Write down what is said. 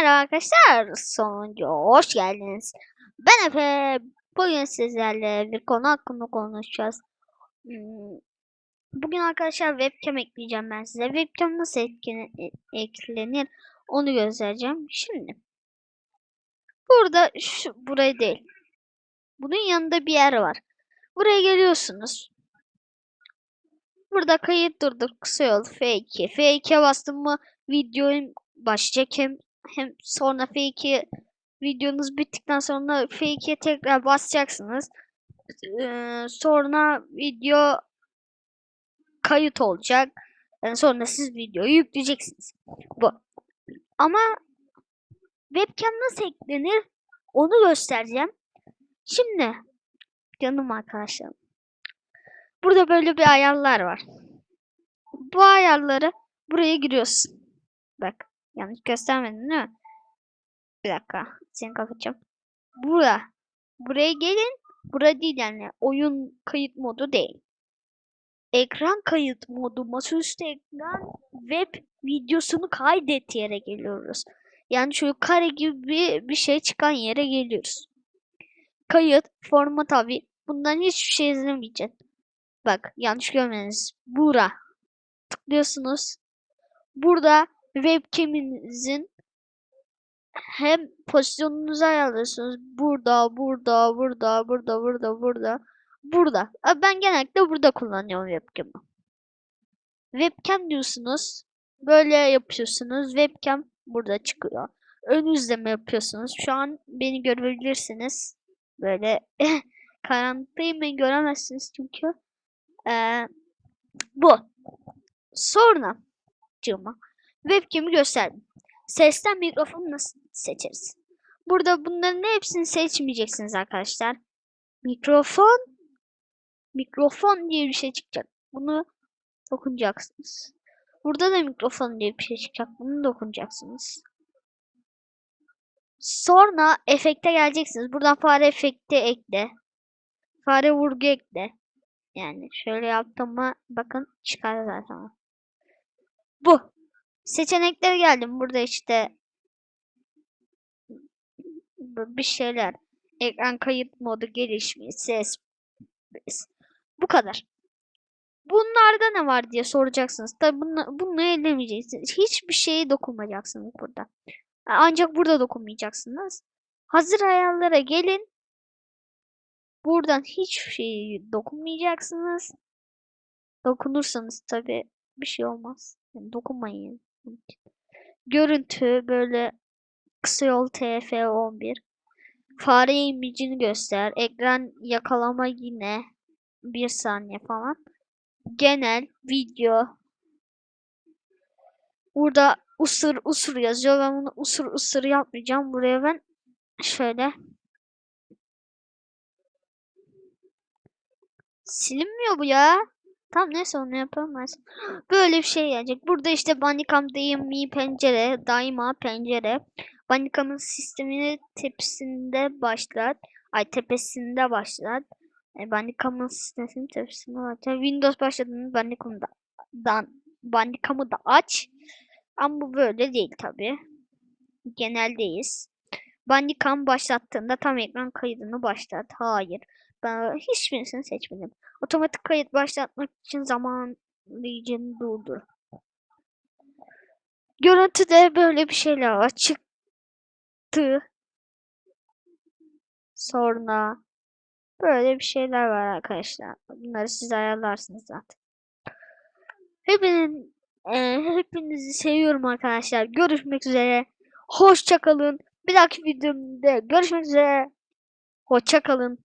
Merhaba arkadaşlar, sonuncu hoş geldiniz. Ben Efe, bugün sizlerle bir konu hakkında konuşacağız. Hmm, Bugün arkadaşlar webcam ekleyeceğim ben size. Webcam nasıl e- eklenir onu göstereceğim. Şimdi, burada şu, burayı değil. Bunun yanında bir yer var. Buraya geliyorsunuz. Burada kayıt durdur kısa yol F2. F2'ye bastım mı videoyum başlayacak hem hem sonra F2 videonuz bittikten sonra F2'ye tekrar basacaksınız. Ee, sonra video kayıt olacak. Yani sonra siz videoyu yükleyeceksiniz. Bu. Ama webcam nasıl eklenir onu göstereceğim. Şimdi canım arkadaşlarım. Burada böyle bir ayarlar var. Bu ayarları buraya giriyorsun. Bak yanlış göstermedim değil mi? Bir dakika. Seni kapatacağım. Bura. Buraya gelin. Bura değil yani. Oyun kayıt modu değil. Ekran kayıt modu. Masaüstü ekran web videosunu kaydet yere geliyoruz. Yani şu kare gibi bir, şey çıkan yere geliyoruz. Kayıt, format abi. Bundan hiçbir şey izlemeyeceksin. Bak yanlış görmediniz. Bura. Tıklıyorsunuz. Burada webcam'inizin hem pozisyonunuzu ayarlıyorsunuz. Burada, burada, burada, burada, burada, burada, burada. Ben genellikle burada kullanıyorum webcam'ı. Webcam diyorsunuz. Böyle yapıyorsunuz. Webcam burada çıkıyor. Ön izleme yapıyorsunuz. Şu an beni görebilirsiniz. Böyle karanlıktayım beni göremezsiniz çünkü. Ee, bu. Sonra cıma. Webcam'i gösterdim. Sesten mikrofonu nasıl seçeriz? Burada bunların hepsini seçmeyeceksiniz arkadaşlar. Mikrofon mikrofon diye bir şey çıkacak. Bunu dokunacaksınız. Burada da mikrofon diye bir şey çıkacak. Bunu dokunacaksınız. Sonra efekte geleceksiniz. Buradan fare efekti ekle. Fare vurgu ekle. Yani şöyle yaptım mı bakın çıkar zaten. Bu. Seçeneklere geldim. Burada işte bir şeyler. Ekran kayıt modu gelişmiş. Ses. ses. Bu kadar. Bunlarda ne var diye soracaksınız. Tabi bunu, bunu ellemeyeceksiniz. Hiçbir şeye dokunmayacaksınız burada. Ancak burada dokunmayacaksınız. Hazır ayarlara gelin. Buradan hiçbir şeye dokunmayacaksınız. Dokunursanız tabi bir şey olmaz. Yani dokunmayın. Görüntü böyle kısa yol TF11. Fare imicini göster. Ekran yakalama yine bir saniye falan. Genel video. Burada usur usur yazıyor. Ben bunu usur usur yapmayacağım. Buraya ben şöyle silinmiyor bu ya. Tamam neyse onu yapamaz. Böyle bir şey gelecek. Burada işte Bandicam daimi pencere, daima pencere. Bandicam'ın sistemini tepsinde başlat. Ay tepesinde başlat. E, Bandicam'ın sistemini tepesinde başlat. Windows başladığında Bandicam'da dan, Bandicam'ı da aç. Ama bu böyle değil tabi. Geneldeyiz. Bandicam başlattığında tam ekran kaydını başlat. Hayır. Ben hiçbirisini seçmedim. Otomatik kayıt başlatmak için zamanlayıcını durdur. Görüntüde böyle bir şeyler var. Çıktı. Sonra böyle bir şeyler var arkadaşlar. Bunları siz ayarlarsınız zaten. Hepinin, e, hepinizi seviyorum arkadaşlar. Görüşmek üzere. Hoşça kalın. Bir dahaki videomda görüşmek üzere. Hoşça kalın.